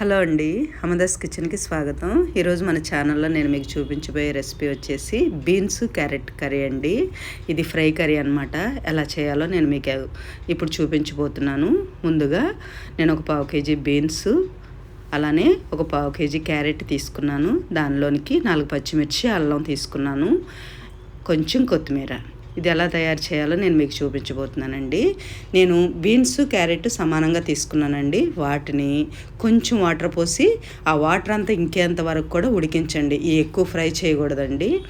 Hello అండి అమదాస్ కిచెన్కి స్వాగతం. ఈరోజు మన ఛానల్లో నేను మీకు చూపించబోయే రెసిపీ వచ్చేసి బీన్స్ క్యారెట్ కర్రీ అండి. ఇది ఫ్రై కర్రీ అనమాట ఎలా చేయాలో నేను మీకు ఇప్పుడు చూపించబోతున్నాను. ముందుగా నేను ఒక పావు కేజీ బీన్స్ అలానే ఒక పావు కేజీ క్యారెట్ తీసుకున్నాను. దానిలోనికి నాలుగు పచ్చిమిర్చి అల్లం తీసుకున్నాను. కొంచెం కొత్తిమీర. ఇది ఎలా తయారు చేయాలో నేను మీకు చూపించబోతున్నానండి. నేను బీన్స్ క్యారెట్ సమానంగా తీసుకున్నానండి. వాటిని కొంచెం వాటర్ పోసి ఆ వాటర్ అంతా ఇంకేంత వరకు కూడా ఉడికించండి. ఎక్కువ ఫ్రై చేయకూడదండి.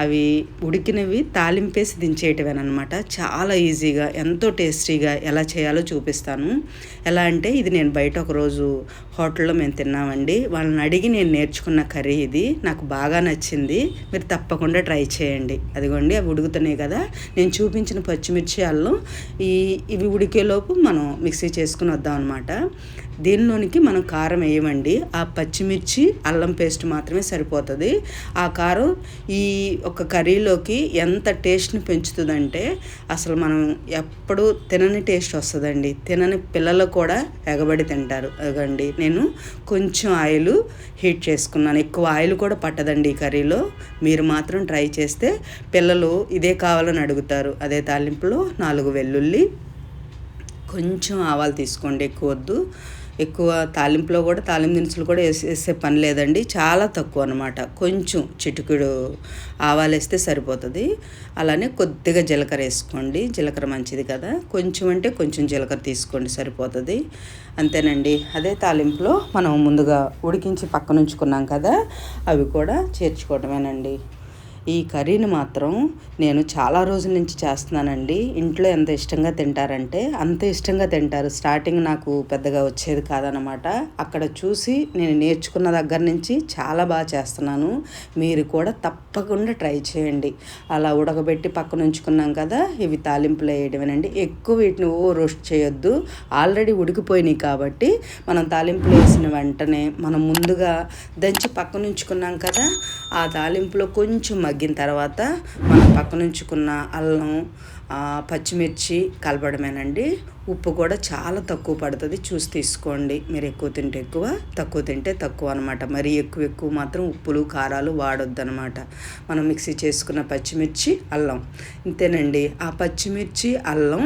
అవి ఉడికినవి తాలింపేసి దించేయటమేనమాట చాలా ఈజీగా ఎంతో టేస్టీగా ఎలా చేయాలో చూపిస్తాను. ఎలా అంటే ఇది నేను బయట ఒకరోజు హోటల్లో మేము తిన్నామండి. వాళ్ళని అడిగి నేను నేర్చుకున్న కర్రీ ఇది. నాకు బాగా నచ్చింది. మీరు తప్పకుండా ట్రై చేయండి. అదిగోండి అవి ఉడుకుతున్నాయి కదా. నేను చూపించిన పచ్చిమిర్చి అల్లం ఈ ఇవి ఉడికేలోపు మనం మిక్సీ చేసుకుని వద్దాం అనమాట దీనిలోనికి మనం కారం వేయమండి. ఆ పచ్చిమిర్చి అల్లం పేస్ట్ మాత్రమే సరిపోతుంది. ఆ కారం ఈ ఒక కర్రీలోకి ఎంత టేస్ట్ని పెంచుతుందంటే అసలు మనం ఎప్పుడు తినని టేస్ట్ వస్తుందండి. తినని పిల్లలు కూడా ఎగబడి తింటారు. అగండి నేను కొంచెం ఆయిల్ హీట్ చేసుకున్నాను. ఎక్కువ ఆయిల్ కూడా పట్టదండి ఈ కర్రీలో. మీరు మాత్రం ట్రై చేస్తే పిల్లలు ఇదే కావాలని అడుగుతారు. అదే తాలింపులో నాలుగు వెల్లుల్లి కొంచెం ఆవాలు తీసుకోండి ఎక్కువ వద్దు. ఎక్కువ తాలింపులో కూడా తాలింపు దినుసులు కూడా వేసే పని లేదండి. చాలా తక్కువ అనమాట కొంచెం చిటుకుడు ఆవాలు వేస్తే సరిపోతుంది. అలానే కొద్దిగా జీలకర్ర వేసుకోండి. జీలకర్ర మంచిది కదా. కొంచెం అంటే కొంచెం జీలకర్ర తీసుకోండి సరిపోతుంది. అంతేనండి. అదే తాలింపులో మనం ముందుగా ఉడికించి పక్కన ఉంచుకున్నాం కదా అవి కూడా చేర్చుకోవటమేనండి. ఈ కర్రీని మాత్రం నేను చాలా రోజుల నుంచి చేస్తున్నానండి. ఇంట్లో ఎంత ఇష్టంగా తింటారంటే అంత ఇష్టంగా తింటారు. స్టార్టింగ్ నాకు పెద్దగా వచ్చేది కాదనమాట అక్కడ చూసి నేను నేర్చుకున్న దగ్గర నుంచి చాలా బాగా చేస్తున్నాను. మీరు కూడా తప్పకుండా ట్రై చేయండి. అలా ఉడకబెట్టి పక్కన ఉంచుకున్నాం కదా ఇవి తాలింపులు వేయడమేనండి. ఎక్కువ వీటిని ఓ రోస్ట్ చేయొద్దు. ఆల్రెడీ ఉడికిపోయినాయి కాబట్టి మనం తాలింపులు వేసిన వెంటనే మనం ముందుగా దంచి పక్కన ఉంచుకున్నాం కదా ఆ తాలింపులో కొంచెం మగ్గిన తర్వాత మనం పక్కనుంచుకున్న అల్లం పచ్చిమిర్చి కలపడమేనండి. ఉప్పు కూడా చాలా తక్కువ పడుతుంది. చూసి తీసుకోండి. మీరు ఎక్కువ తింటే ఎక్కువ తక్కువ తింటే తక్కువ అనమాట మరీ ఎక్కువ ఎక్కువ మాత్రం ఉప్పులు కారాలు వాడొద్దు అనమాట మనం మిక్సీ చేసుకున్న పచ్చిమిర్చి అల్లం. ఇంతేనండి. ఆ పచ్చిమిర్చి అల్లం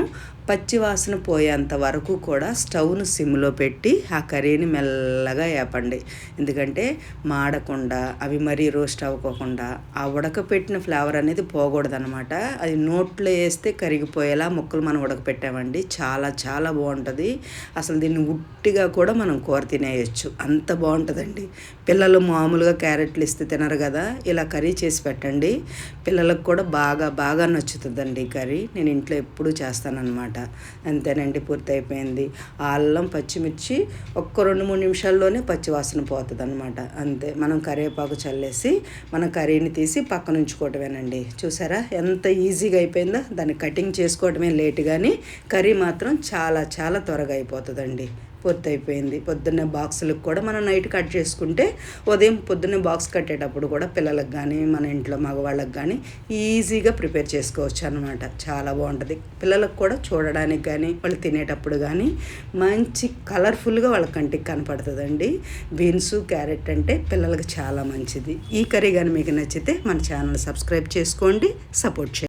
పచ్చివాసన పోయేంత వరకు కూడా స్టవ్ను సిమ్లో పెట్టి ఆ కర్రీని మెల్లగా వేపండి ఎందుకంటే మాడకుండా అవి మరీ రోస్ట్ అవ్వకోకుండా ఆ ఉడకపెట్టిన ఫ్లేవర్ అనేది పోకూడదనమాట అది నోట్లో వేస్తే కరిగిపోయేలా ముక్కలు మనం ఉడకపెట్టామండి. చాలా చాలా బాగుంటుంది. అసలు దీన్ని ఉట్టిగా కూడా మనం కూర తినేయచ్చు. అంత బాగుంటుందండి. పిల్లలు మామూలుగా క్యారెట్లు ఇస్తే తినరు కదా. ఇలా కర్రీ చేసి పెట్టండి. పిల్లలకు కూడా బాగా బాగా నచ్చుతుందండి కర్రీ. నేను ఇంట్లో ఎప్పుడూ చేస్తానన్నమాట. అంతేనండి పూర్తి అయిపోయింది అల్లం పచ్చిమిర్చి ఒక్క రెండు మూడు నిమిషాల్లోనే పచ్చివాసన పోతుంది అనమాట అంతే. మనం కరివేపాకు చల్లేసి మనం కర్రీని తీసి పక్కన ఉంచుకోవటమేనండి చూసారా? ఎంత ఈజీగా అయిపోయిందో దాన్ని కటింగ్ చేసుకోవటమే లేట్ కానీ కర్రీ మాత్రం చాలా చాలా త్వరగా అయిపోతుందండి. పూర్తయిపోయింది పొద్దున్న బాక్సులకు కూడా మనం నైట్ కట్ చేసుకుంటే ఉదయం పొద్దున్న బాక్స్ కట్టేటప్పుడు కూడా పిల్లలకు కానీ మన ఇంట్లో మగవాళ్ళకి కానీ ఈజీగా ప్రిపేర్ చేసుకోవచ్చు అనమాట చాలా బాగుంటుంది. పిల్లలకు కూడా చూడడానికి కానీ వాళ్ళు తినేటప్పుడు కానీ మంచి కలర్ఫుల్గా వాళ్ళ కంటికి కనపడుతుందండి. బీన్స్ క్యారెట్ అంటే పిల్లలకు చాలా మంచిది. ఈ కర్రీ కానీ మీకు నచ్చితే మన ఛానల్ సబ్స్క్రైబ్ చేసుకోండి. సపోర్ట్ చేయండి.